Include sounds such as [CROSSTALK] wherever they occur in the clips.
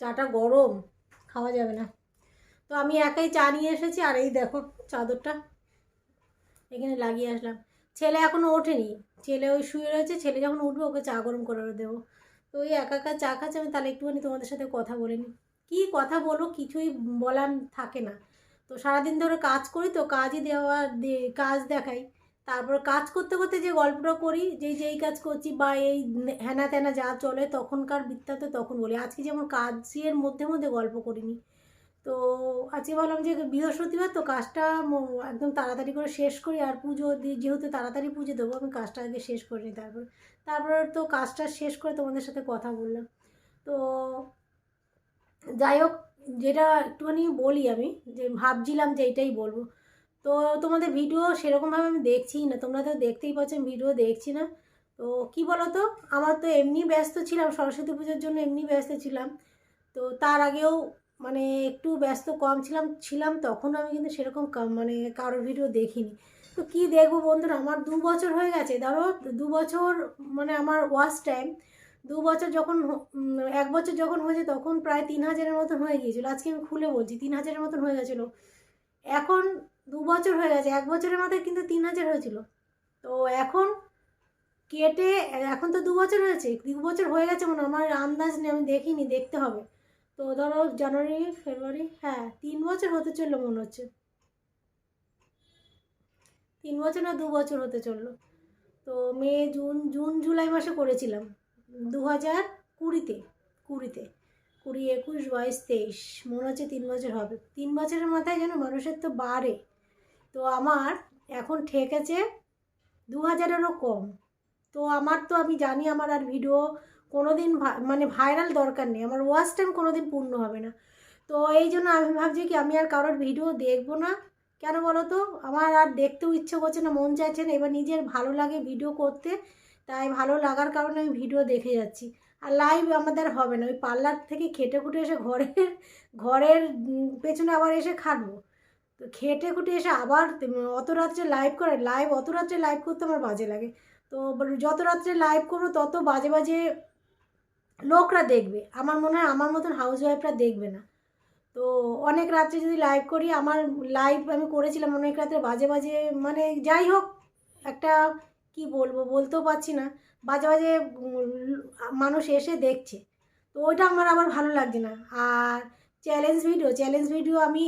চাটা গরম, খাওয়া যাবে না। তো আমি একাই চা নিয়ে এসেছি, আর এই দেখো চাদরটা এখানে লাগিয়ে আসলাম। ছেলে এখনও ওঠেনি, ছেলে ওই শুয়ে রয়েছে, ছেলে যখন উঠবে ওকে চা গরম করে দেবো। তো ওই একা একা চা খাচ্ছে, আমি তাহলে একটুখানি তোমাদের সাথে কথা বলে নিই। কী কথা বলো কিছুই বলার থাকে না। তো সারাদিন ধরে কাজ করি তো কাজই দেওয়া কাজ দেখাই। তারপর কাজ করতে করতে যে গল্পটা করি, যে যেই কাজ করছি বা এই হ্যানা ত্যানা যা চলে তখনকার বৃত্তান্ত তখন বলি। আজকে যেমন কাজের মধ্যে মধ্যে গল্প করিনি। তো আজকে ভাবলাম যে বৃহস্পতিবার তো কাজটা একদম তাড়াতাড়ি করে শেষ করি আর পুজো দিয়ে যেহেতু তাড়াতাড়ি পুজো দেবো, আমি কাজটা আগে শেষ করে নিই তারপর। তারপর তো কাজটা শেষ করে তোমাদের সাথে কথা বললাম। তো যাই হোক, যেটা একটুখানি বলি আমি, যে ভাবছিলাম যে এটাই বলব। তো তোমাদের ভিডিও সেরকমভাবে আমি দেখছিই না। তোমরা তো দেখতেই পাচ্ছ ভিডিও দেখছি না। তো কি বলো তো আমার তো এমনি ব্যস্ত ছিলাম, সরস্বতী পুজোর জন্য এমনি ব্যস্ত ছিলাম। তো তার আগেও মানে একটু ব্যস্ত কম ছিলাম ছিলাম তখন আমি কিন্তু সেরকম মানে কারোর ভিডিও দেখিনি। তো কি দেখব বন্ধুরা? আমার দু বছর হয়ে গেছে। ধরো, দু বছর মানে আমার ওয়াচ টাইম দু বছর যখন এক বছর যখন হয়েছে তখন প্রায় তিন হাজারের মতন হয়ে গিয়েছিল। আজকে আমি খুলে বলছি, তিন হাজারের মতন হয়ে গেছিল। এখন দু বছর হয়ে গেছে, এক বছরের মাথায় কিন্তু তিন হাজার হয়েছিল। তো এখন কেটে, এখন তো দু বছর হয়েছে, দু বছর হয়ে গেছে মানে আমার আন্দাজ নেই, আমি দেখিনি, দেখতে হবে। তো ধরো জানুয়ারি, ফেব্রুয়ারি হ্যাঁ তিন বছর হতে চলল মনে হচ্ছে। তিন বছর না দু বছর হতে চলল। তো মে, জুন জুন, জুলাই মাসে করেছিলাম, দু হাজার কুড়িতে কুড়িতে, কুড়ি, একুশ, বাইশ, তেইশ, মনে হচ্ছে তিন বছর হবে। তিন বছরের মাথায় যেন মানুষের তো বাড়ে। তো আমার এখন ঠেকেছে দু হাজারেরও কম। তো আমার তো আমি জানি আমার আর ভিডিও কোনো দিন মানে ভাইরাল দরকার নেই। আমার ওয়াচ টাইম কোনো দিন পূর্ণ হবে না। তো এই জন্য আমি ভাবছি কি, আমি আর কারোর ভিডিও দেখব না। কেন বলো তো আমার আর দেখতেও ইচ্ছে করছে না, মন চাইছে না। এবার নিজের ভালো লাগে ভিডিও করতে, তাই ভালো লাগার কারণে আমি ভিডিও দেখে যাচ্ছি। আর লাইভ আমাদের হবে না। ওই পার্লার থেকে খেটে খুটে এসে ঘরের ঘরের পেছনে আবার এসে খাটবো। তো খেটে খুটে এসে আবার অত রাত্রে লাইভ করে লাইভ অত রাত্রে লাইভ করতে আমার বাজে লাগে। তো যত রাত্রে লাইভ করব, তত বাজে বাজে লোকরা দেখবে। আমার মনে হয় আমার মতন হাউস ওয়াইফরা দেখবে না। তো অনেক রাত্রে যদি লাইভ করি, আমার লাইভ আমি করেছিলাম অনেক রাত্রে, বাজে বাজে মানে যাই হোক, একটা কি বলব, বলতেও পারছি না। বাজে বাজে মানুষ এসে দেখছে। তো ওইটা আমার আবার ভালো লাগছে না। আর চ্যালেঞ্জ ভিডিও চ্যালেঞ্জ ভিডিও আমি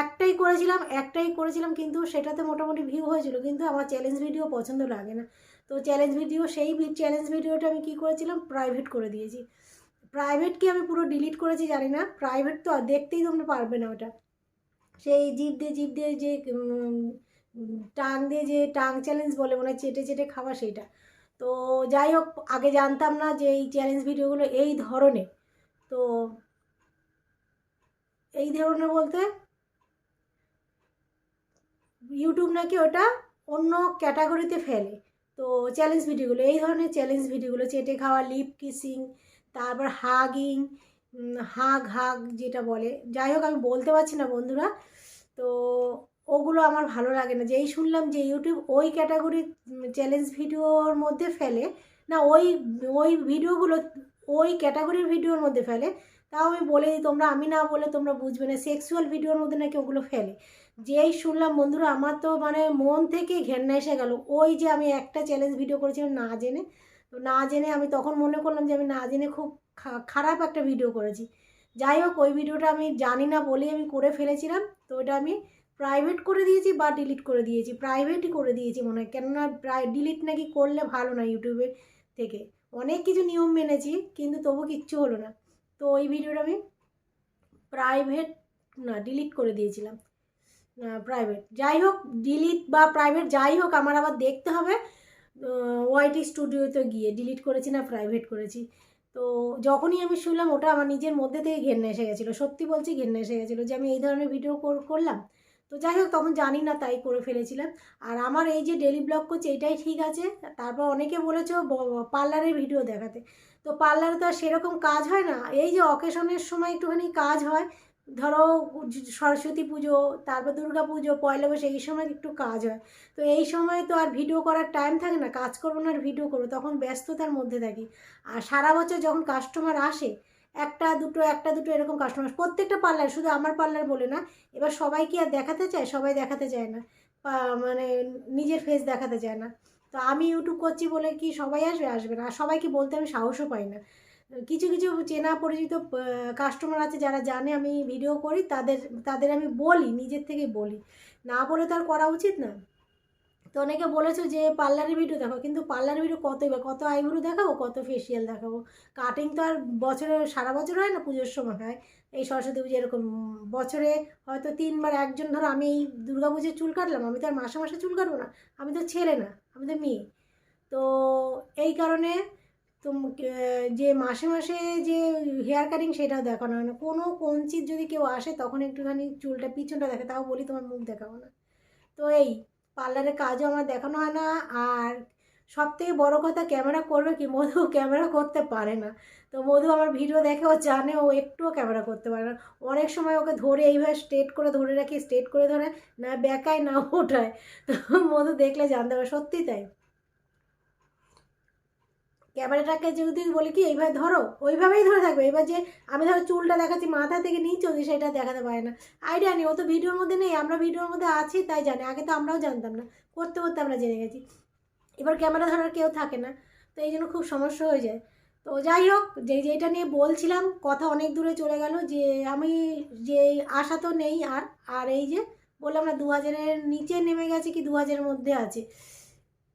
একটাই করেছিলাম একটাই করেছিলাম, কিন্তু সেটাতে মোটামুটি ভিউ হয়েছিল, কিন্তু আমার চ্যালেঞ্জ ভিডিও পছন্দ লাগে না। তো চ্যালেঞ্জ ভিডিও সেই চ্যালেঞ্জ ভিডিওটা আমি কি করেছিলাম? প্রাইভেট করে দিয়েছি। প্রাইভেট কি আমি পুরো ডিলিট করেছি জানি না প্রাইভেট তো আর দেখতেই তোমরা পারবে না ওটা। সেই জিভ দিয়ে জিপ দিয়ে যে টাং দিয়ে যে টাং চ্যালেঞ্জ বলে, মনে হয় চেটে চেটে খাওয়া সেইটা। তো যাই হোক, আগে জানতাম না যে এই চ্যালেঞ্জ ভিডিওগুলো এই ধরনের। তো এই ধরনের বলতে ইউটিউব নাকি ওটা অন্য ক্যাটাগরিতে ফেলে। তো চ্যালেঞ্জ ভিডিওগুলো এই ধরনের চ্যালেঞ্জ ভিডিওগুলো চেটে খাওয়া লিপ কিসিং তারপর হাগিং হাগ হাগ যেটা বলে। যাই হোক, আমি বলতে পারছি না বন্ধুরা। তো ওগুলো আমার ভালো লাগে না। যেই শুনলাম যে ইউটিউব ওই ক্যাটাগরির চ্যালেঞ্জ ভিডিওর মধ্যে ফেলে, না, ওই ওই ভিডিওগুলো ওই ক্যাটাগরির ভিডিওর মধ্যে ফেলে, তাও আমি বলে দিই, তোমরা আমি না বলে তোমরা বুঝবে না। সেক্সুয়াল ভিডিওর মধ্যে নাকি ওগুলো ফেলে। যেই শুনলাম, বন্ধুরা, আমার তো মানে মন থেকে ঘেন্না এসে গেল। ওই যে আমি একটা চ্যালেঞ্জ ভিডিও করেছিলাম না জেনে, তো না জেনে আমি তখন মনে করলাম যে আমি না জেনে খুব খারাপ একটা ভিডিও করেছি। যাই হোক, ওই ভিডিওটা আমি জানি না বলেই আমি করে ফেলেছিলাম, তো ওটা আমি প্রাইভেট করে দিয়েছি বা ডিলিট করে দিয়েছি প্রাইভেটই করে দিয়েছি মনে হয়। কেননা প্রায় ডিলিট নাকি করলে ভালো না ইউটিউবের থেকে। অনেক কিছু নিয়ম মেনেছি, কিন্তু তবু কিচ্ছু হলো না। তো ওই ভিডিওটা আমি প্রাইভেট না ডিলিট করে দিয়েছিলাম। প্রাইভেট যাই হোক ডিলিট বা প্রাইভেট যাই হোক, আমার আবার দেখতে হবে ওয়াইটি স্টুডিওতে গিয়ে ডিলিট করেছি না প্রাইভেট করেছি। তো যখনই আমি শুনলাম, ওটা আমার নিজের মধ্যে থেকে ঘেন্না এসে গেছিল। সত্যি বলছি, ঘেন্না এসে গেছিল যে আমি এই ধরনের ভিডিও কর- করলাম। তো যাই হোক, তখন জানি না তাই করে ফেলেছিলাম। আর আমার এই যে ডেলি ব্লগ করছে, এটাই ঠিক আছে। তারপর অনেকে বলেছে পার্লারের ভিডিও দেখাতে। তো পার্লারে তো আর সেরকম কাজ হয় না। এই যে অকেশনের সময় একটুখানি কাজ হয় ধরো সরস্বতী পুজো, তারপর দুর্গা পুজো, পয়লা বৈশাখ, এই সময় একটু কাজ হয়। তো এই সময় তো আর ভিডিও করার টাইম থাকে না, কাজ করব না আর ভিডিও করব, তখন ব্যস্ততার মধ্যে থাকি। আর সারা বছর যখন কাস্টমার আসে, একটা দুটো একটা দুটো এরকম কাস্টমার প্রত্যেকটা পার্লার শুধু আমার পার্লার বলে না, এবার সবাই কি আর দেখাতে চায়? সবাই দেখাতে চায় না। মানে নিজের ফেস দেখাতে চায় না। তো আমি ইউটিউব করছি বলে কি সবাই আসবে? আসবে না। আর সবাইকে বলতে আমি সাহসও পাই না। কিছু কিছু চেনা পরিচিত কাস্টমার আছে যারা জানে আমি ভিডিও করি, তাদের তাদের আমি বলি, নিজের থেকে বলি। না বলে তো আর করা উচিত না। তো অনেকে বলেছ যে পার্লারের ভিডিও দেখো কিন্তু পার্লারের ভিডিও কতই বা, কত আইব্রু দেখাবো, কত ফেসিয়াল দেখাবো? কাটিং তো আর বছরে, সারা বছর হয় না, পুজোর সময় হয়। এই সরস্বতী পুজো এরকম, বছরে হয়তো তিনবার, একজন ধরো আমি এই দুর্গা পুজোর চুল কাটলাম, আমি তো আর মাসে মাসে চুল কাটবো না, আমি তো ছেলে না, আমি তো মেয়ে। তো এই কারণে তো যে মাসে মাসে যে হেয়ার কাটিং সেটাও দেখানো হয় না। কোনো কঞ্চির যদি কেউ আসে, তখন একটুখানি চুলটা পিছনটা দেখে, তাও বলি তোমার মুখ দেখাবো না। তো এই পার্লারের কাজও আমার দেখানো হয় না, আর সব থেকে বড়ো কথা ক্যামেরা করবে কি? মধু ক্যামেরা করতে পারে না। তো মধু আমার ভিডিও দেখে, ও জানে, ও একটুও ক্যামেরা করতে পারে না। অনেক সময় ওকে ধরে এইভাবে স্ট্রেট করে ধরে রাখি স্ট্রেট করে ধরে না বেকায়, না ওঠায়। তো মধু দেখলে জানতে পারে সত্যি তাই? ক্যামেরাটাকে যদি বলি কি, এইভাবে ধরো, ওইভাবেই ধরে থাকবে। এবার যে আমি ধরো চুলটা দেখাচ্ছি, মাথা থেকে নিচে অবধি সেটা দেখাতে পারে না। আইডিয়া নেই, ও তো ভিডিওর মধ্যে নেই, আমরা ভিডিওর মধ্যে আছি, তাই জানি। আগে তো আমরাও জানতাম না, করতে করতে আমরা জেনে গেছি। এবার ক্যামেরা ধরার কেউ থাকে না, তো এই জন্য খুব সমস্যা হয়ে যায়। তো যাই হোক যে যেটা নিয়ে বলছিলাম, কথা অনেক দূরে চলে গেল, যে আমি যে আশা তো নেই আর আর এই যে বললাম না দু হাজারের নিচে নেমে গেছে কি দু হাজারের মধ্যে আছে।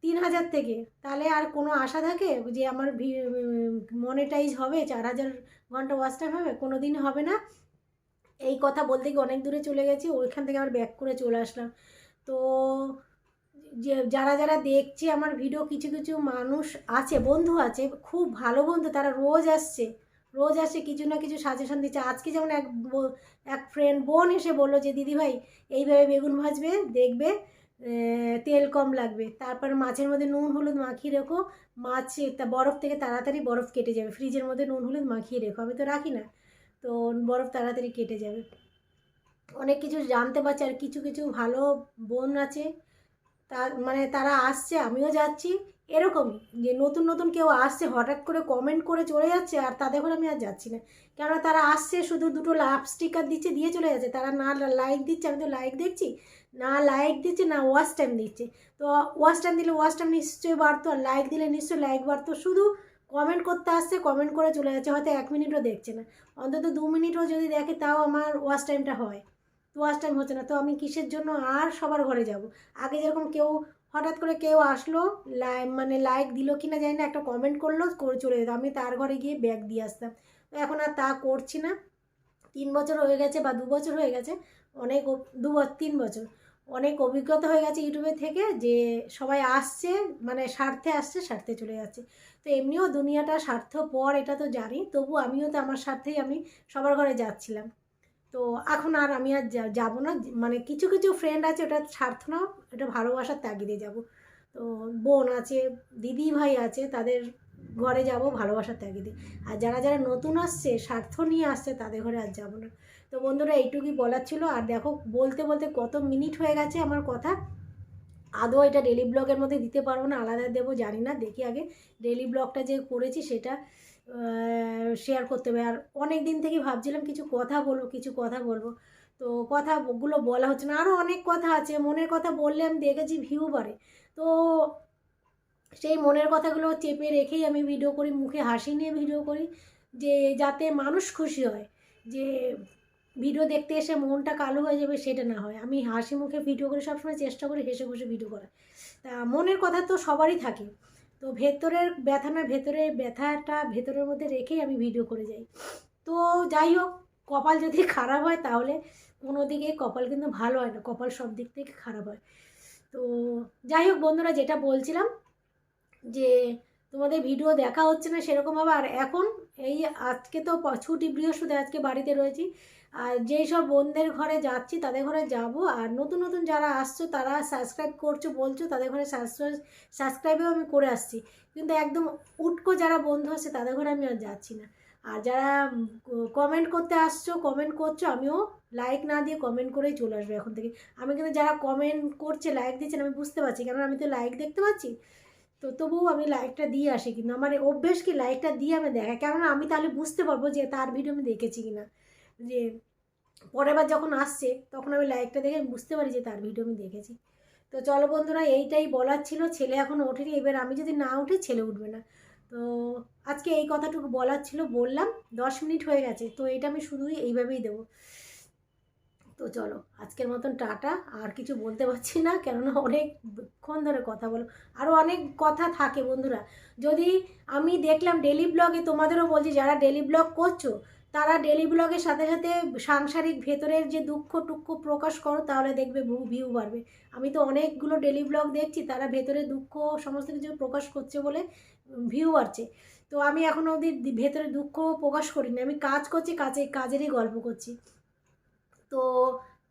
তিন হাজার থেকে। তাহলে আর কোনো আশা থাকে যে আমার মনিটাইজ হবে? চার হাজার ঘণ্টা ওয়াচ টাইম হবে? কোনো দিন হবে না। এই কথা বলতে গিয়ে অনেক দূরে চলে গেছি, ওইখান থেকে আবার ব্যাক করে চলে আসলাম। তো যে, যারা যারা দেখছে আমার ভিডিও কিছু কিছু মানুষ আছে, বন্ধু আছে, খুব ভালো বন্ধু, তারা রোজ আসছে। রোজ আসে কিছু না কিছু সাজেশন দিচ্ছে। আজকে যেমন এক এক ফ্রেন্ড বোন এসে বলল যে, দিদি ভাই, এইভাবে বেগুন ভাজবে, দেখবে? তেল কম লাগবে। তারপর মাছের মধ্যে নুন, হলুদ মাখিয়ে রেখো। মাছ বরফ থেকে তাড়াতাড়ি বরফ কেটে যাবে। ফ্রিজের মধ্যে নুন, হলুদ মাখিয়ে রেখো। আমি তো রাখি না। তো বরফ তাড়াতাড়ি কেটে যাবে। অনেক কিছু জানতে পারছি আর কিছু কিছু ভালো বোন আছে। তার মানে তারা আসছে, আমিও যাচ্ছি। এরকমই যে নতুন নতুন কেউ আসছে, হঠাৎ করে কমেন্ট করে চলে যাচ্ছে আর তাদের ঘরে আমি আর যাচ্ছি না। কেননা তারা আসছে, শুধু দুটো লাভ স্টিকার দিচ্ছে, দিয়ে চলে যাচ্ছে। তারা না লাইক দিচ্ছে, আমি তো লাইক দেখছি। না লাইক দিচ্ছে, না ওয়াচ টাইম দিচ্ছে। তো ওয়াচ টাইম দিলে ওয়াচ টাইম নিশ্চয়ই বাড়তো, আর লাইক দিলে নিশ্চয়ই লাইক বাড়তো। শুধু কমেন্ট করতে আসছে কমেন্ট করে চলে যাচ্ছে, হয়তো এক মিনিটও দেখছে না। অন্তত দু মিনিটও যদি দেখে, তাও আমার ওয়াচ টাইমটা হয়। তো ওয়াচ টাইম হচ্ছে না। তো আমি কিসের জন্য আর সবার ঘরে যাব? আগে যেরকম কেউ, হঠাৎ করে কেউ আসলো, লাই মানে লাইক দিল কি না জানি না, একটা কমেন্ট করল, করে চলে যেত। আমি তার ঘরে গিয়ে ব্যাগ দিয়ে আসতাম। তো এখন আর তা করছি না। তিন বছর হয়ে গেছে বা দু বছর হয়ে গেছে, অনেক দু তিন বছর, অনেক অভিজ্ঞতা হয়ে গেছে ইউটিউবে থেকে যে সবাই আসছে মানে স্বার্থে আসছে, স্বার্থে চলে যাচ্ছে। তো এমনিও দুনিয়াটা স্বার্থ পর এটা তো জানি, তবু আমিও তো আমার স্বার্থেই আমি সবার ঘরে যাচ্ছিলাম। তো এখন আর আমি আর যাব না মানে কিছু কিছু ফ্রেন্ড আছে, ওটা স্বার্থ না এটা ভালোবাসার তাগিদে যাব। তো বোন আছে, দিদি ভাই আছে, তাদের ঘরে যাব ভালোবাসার তাগিদে আর যারা যারা নতুন আসছে, স্বার্থ নিয়ে আসছে, তাদের ঘরে আর যাব না। তো বন্ধুরা, এইটুকুই বলার ছিল। আর দেখো, বলতে বলতে কত মিনিট হয়ে গেছে আমার কথা। আদৌ এটা ডেলি ব্লগের মধ্যে দিতে পারব না, আলাদা দেবো, জানি না। দেখি আগে ডেলি ব্লগটা যে করেছি, সেটা শেয়ার করতে হবে। আর অনেক দিন থেকে ভাবছিলাম কিছু কথা বলব, কিছু কথা বলব। তো কথাগুলো বলা হচ্ছে না। আরও অনেক কথা আছে। মনের কথা বললে আমি দেখেছি ভিউ বাড়ে। তো সেই মনের কথাগুলো চেপে রেখেই আমি ভিডিও করি, মুখে হাসি নিয়ে ভিডিও করি, যে যাতে মানুষ খুশি হয়, যে ভিডিও দেখতে এসে মনটা কালো হয়ে যাবে সেটা না হয়। আমি হাসি মুখে ভিডিও করে, সবসময় চেষ্টা করি হেসে খুশি ভিডিও করার। তা মনের কথা তো সবারই থাকে। তো ভেতরের ব্যথা না ভেতরের ব্যথাটা ভেতরের মধ্যে রেখেই আমি ভিডিও করে যাই। তো যাই হোক, কপাল যদি [LAUGHS] খারাপ হয় তাহলে কোনো দিকে কপাল কিন্তু ভালো হয় না, কপাল সব দিক থেকে খারাপ হয়। তো যাই হোক বন্ধুরা, যেটা বলছিলাম যে তোমাদের ভিডিও দেখা হচ্ছে না সেরকমভাবে আর এখন এই আজকে তো ছুটি বৃহস্পতি আজকে বাড়িতে রয়েছি। আর যেই সব বোনদের ঘরে যাচ্ছি তাদের ঘরে যাব। আর নতুন নতুন যারা আসছো, তারা সাবস্ক্রাইব করছ, বলছো, তাদের ঘরে সাবস্ক্রাইবেও আমি করে আসছি। কিন্তু একদম উটকো যারা বন্ধু আছে, তাদের ঘরে আমি আর যাচ্ছি না। আর যারা কমেন্ট করতে আসছো কমেন্ট করছ, আমিও লাইক না দিয়ে কমেন্ট করেই চলে আসব এখন থেকে। আমি কিন্তু যারা কমেন্ট করছে লাইক দিচ্ছেন আমি বুঝতে পারছি। কেননা আমি তো লাইক দেখতে পাচ্ছি। তো তবুও আমি লাইকটা দিয়ে আসি কিন্তু আমার অভ্যেস কি লাইকটা দিয়ে আমি দেখা, কেননা আমি তাহলে বুঝতে পারব যে তার ভিডিও আমি দেখেছি কি না যে পরের বার যখন আসছে, তখন আমি লাইকটা দেখে আমি বুঝতে পারি যে তার ভিডিও আমি দেখেছি। তো চলো বন্ধুরা, এইটাই বলার ছিল, ছেলে এখনও ওঠেনি, এবার আমি যদি না উঠি, ছেলে উঠবে না। তো আজকে এই কথাটুকু বলার ছিল, বললাম, দশ মিনিট হয়ে গেছে, তো এটা আমি শুধুই এইভাবেই দেবো। তো চলো, আজকের মতন টাটা। আর কিছু বলতে পারছি না, কেননা অনেকক্ষণ ধরে কথা বলো। আরও অনেক কথা থাকে বন্ধুরা। যদি আমি দেখলাম ডেলি ব্লগে তোমাদেরও বলছি, যারা ডেলি ব্লগ করছ, তারা ডেলি ব্লগের সাথে সাথে সাংসারিক ভেতরের যে দুঃখ টুক্ষ প্রকাশ করো, তাহলে দেখবে ভিউ বাড়বে। আমি তো অনেকগুলো ডেলি ব্লগ দেখছি, তারা ভেতরে দুঃখ সমস্ত কিছু প্রকাশ করছে বলে ভিউ বাড়ছে। তো আমি এখনও অবধি ভেতরে দুঃখ প্রকাশ করিনি। আমি কাজ করছি, কাজে কাজেরই গল্প করছি। তো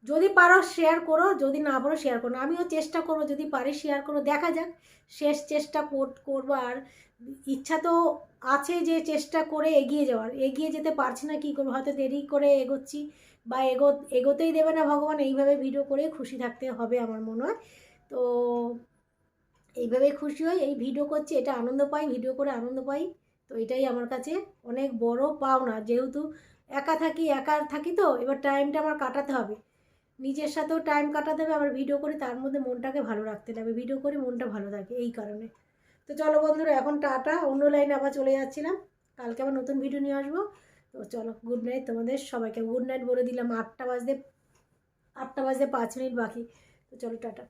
যদি পারো শেয়ার করো, যদি না পারো শেয়ার করো। আমিও চেষ্টা করব, যদি পারি শেয়ার করো, দেখা যাক। শেষ চেষ্টা কর- করব আর ইচ্ছা তো আছে যে চেষ্টা করে এগিয়ে যাওয়ার। এগিয়ে যেতে পারছি না কী করব, হয়তো দেরি করে এগোচ্ছি বা এগো এগোতেই দেবে না ভগবান। এইভাবে ভিডিও করে খুশি থাকতে হবে আমার মনে হয়। তো এইভাবেই খুশি হই। এই ভিডিও করছি, এটা আনন্দ পাই ভিডিও করে আনন্দ পাই। তো এটাই আমার কাছে অনেক বড় পাওনা। যেহেতু একা থাকি একা থাকি তো, এবার টাইমটা আমার কাটাতে হবে। নিজের সাথেও টাইম কাটাতে হবে, আবার ভিডিও করি, তার মধ্যে মনটাকে ভালো রাখতে হবে। ভিডিও করি, মনটা ভালো থাকে, এই কারণে। তো চলো বন্ধুরা, এখন টাটা, অন্য লাইনে আবার চলে যাচ্ছিলাম। কালকে আবার নতুন ভিডিও নিয়ে আসব। তো চলো গুড নাইট তোমাদের সবাইকে। গুড নাইট বলে দিলাম, আটটা বাজতে আটটা বাজতে পাঁচ মিনিট বাকি। তো চলো, টাটা।